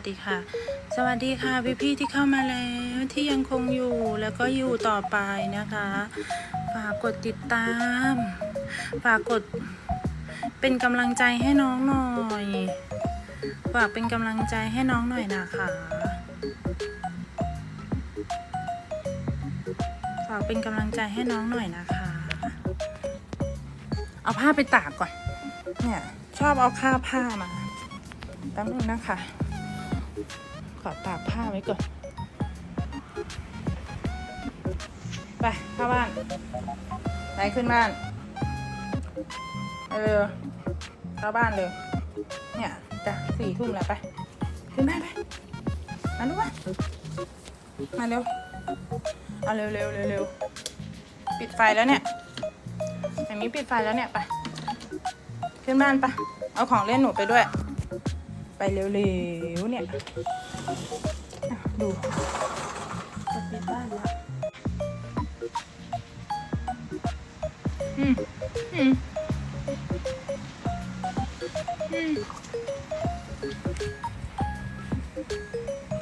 สวัสดีค่ะ สวัสดีค่ะพี่ๆที่เข้ามาแล้วที่ยังคงอยู่แล้วก็อยู่ต่อไปนะคะ ฝากกดติดตาม ฝากกดเป็นกำลังใจให้น้องหน่อย ฝากเป็นกำลังใจให้น้องหน่อยนะคะ ฝากเป็นกำลังใจให้น้องหน่อยนะคะ เอาผ้าไปตากก่อน เนี่ยชอบเอาค่าผ้ามาแป๊บนึงนะคะ ขอตากผ้าไว้ก่อน ไปเข้าบ้านไปขึ้นบ้านเร็วเข้าบ้านเลย เนี่ยจะสี่ทุ่มแล้วไป ขึ้นบ้านไป มาดูว่ามาเร็ว เอาเร็วเร็วเร็วเร็วปิดไฟแล้วเนี่ยอย่างนี้ปิดไฟแล้วเนี่ยไป ขึ้นบ้านไป เอาของเล่นหนูไปด้วย ไปเร็วๆเนี่ยดูจะปิดบ้านแล้วอืมอืมอืม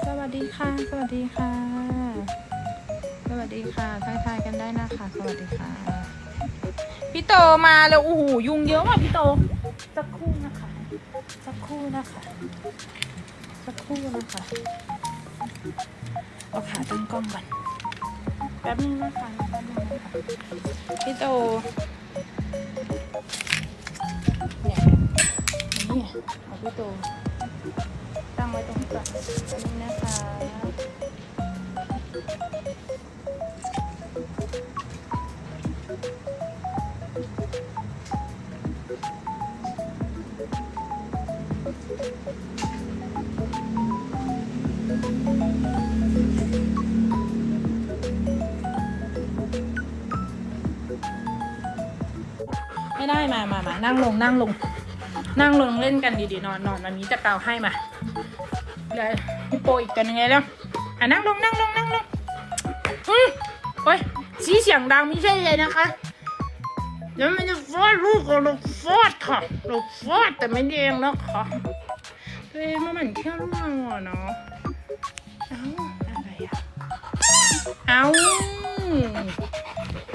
สวัสดีค่ะ สวัสดีค่ะ สวัสดีค่ะ ทักทายกันได้นะคะ สวัสดีค่ะ พี่โตมาแล้วโอ้โหยุงเยอะว่ะพี่โตสักครู่นะคะ สักครู่นะคะ สักครู่นะคะเอาขาตั้งกล้องก่อนแป๊บนึงนะคะแป๊บนึงนะคะพี่โตเนี่ยนี่เอาพี่โตตั้งไว้ตรงนี้ก่อนแป๊บนึงนะคะ ไม่ได้มามามานั่งลงนั่งลง นั่งลงเล่นกันดีๆนอนนอนมันมีจะเกาให้มาเลยพี่โปอีกกันยังไงแล้วอะนั่งลงนั่งลงนั่งลงอืมโอ้ยสีเสียงดังไม่ใช่เลยนะคะเดี๋ยวมันจะฟาดลูกเราเราฟาดค่ะเราฟาดแต่ไม่เองนะคะตัวเองมันเหมือนแค่ลูกเราอะเนาะา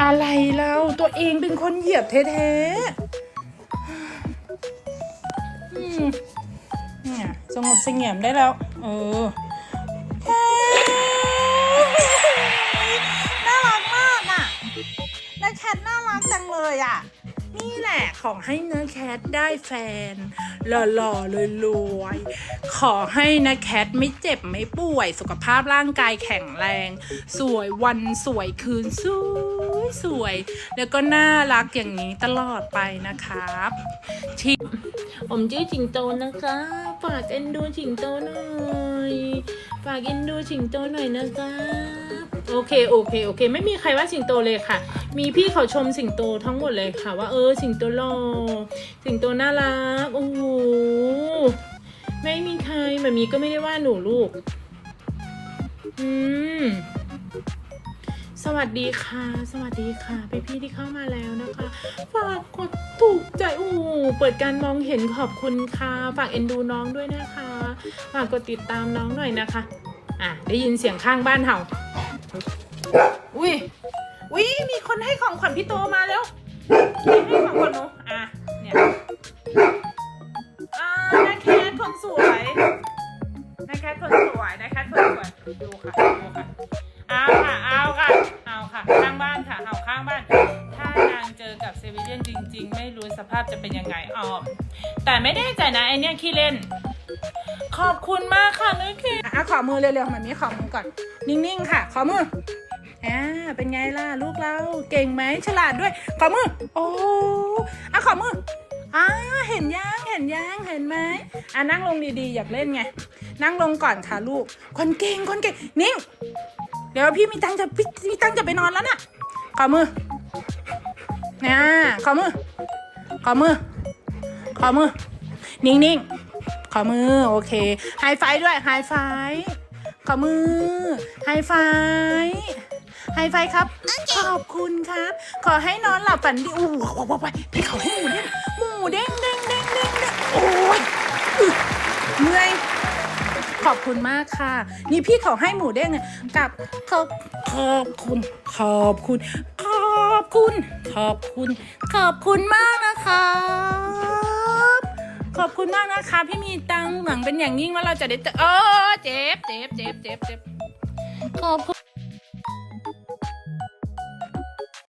อะไรเราตัวเองเป็นคนเหยียบแท้ๆเนี่ยสงบเสงี่ยมได้แล้ว เออน่ารักมากอะนายแคทน่ารักจังเลยอะ นี่แหละขอให้นะแคทได้แฟน หล่อๆเลยรวยๆขอให้นะแคทไม่เจ็บไม่ป่วย สุขภาพร่างกายแข็งแรง สวยวันสวยคืนสู้ ยสวย แล้วก็น่ารักอย่างนี้ตลอดไปนะครับทีผมชื่อสิงโตนะคะฝากเอ็นดูสิงโตหน่อยฝากเอ็นดูสิงโตหน่อยนะคะโอเคโอเคโอเค ไม่มีใครว่าสิงโตเลยค่ะ มีพี่เขาชมสิงโตทั้งหมดเลยค่ะ ว่าเออสิงโตหล่อสิงโตน่ารักโอ้โหไม่มีใครแบบมีก็ไม่ได้ว่าหนูลูก อืม สวัสดีค่ะ สวัสดีค่ะ พี่พี่ที่เข้ามาแล้วนะคะ ฝากกดถูกใจโอ้เปิดการมองเห็นขอบคุณค่ะ ฝากเอ็นดูน้องด้วยนะคะ ฝากกดติดตามน้องหน่อยนะคะ อะ ได้ยินเสียงข้างบ้านเห่า อุ้ย อุ้ย มีคนให้ของขวัญพี่โตมาแล้วให้ของขวัญหนูอะ เนี่ยอ่านาแคทคนสวยนาแคทคนสวยนาแคทคนสวย ดูค่ะ ดูค่ะเอาค่ะ เอาค่ะเอาค่ะ ข้างบ้านค่ะเอาข้างบ้าน ถ้านางเจอกับเซเวเลียนจริง ๆ ไม่รู้สภาพจะเป็นยังไงอ๋อแต่ไม่แน่ใจนะไอเนี้ยขี้เล่น ขอบคุณมากค่ะนุ้ยเคอะขอมือเร็วๆมันมีขอมือก่อน นิ่งๆค่ะ ขอมืออ่าเป็นไงล่ะลูกเราเก่งไหมฉลาดด้วย ขอมือ โอ้อะขอมืออ่าเห็นยังเห็นยังเห็นไหมอะนั่งลงดีๆ อยากเล่นไง นั่งลงก่อนค่ะลูก คนเก่งคนเก่งนิ่ง เดี๋ยวพี่มีตังค์จะพี่มีตังค์จะไปนอนแล้วน่ะขอมือนะขอมือขอมือขอมือ นิ่งๆขอมือ โอเคไฮไฟว์ด้วยไฮไฟว์ขอมือไฮไฟว์ไฮไฟว์ครับ ขอบคุณครับ ขอให้นอนหลับฝันดีอู้ว้าวว้าวว้าวพี่เขาให้หมูเด้งหมูเด้งเด้งเด้งเด้งเด้งโอ้ยอึเมื่อย ขอบคุณมากค่ะ นี่พี่เขาให้หมูเด้งเนี่ยกับขอบขอบคุณ ขอบคุณ ขอบคุณ ขอบคุณ ขอบคุณมากนะคะขอบคุณมากนะคะพี่มีตังหวังเป็นอย่างยิ่งว่าเราจะได้เจอเออเจ็บเจ็บเจ็บเจ็บเจ็บขอบคุณ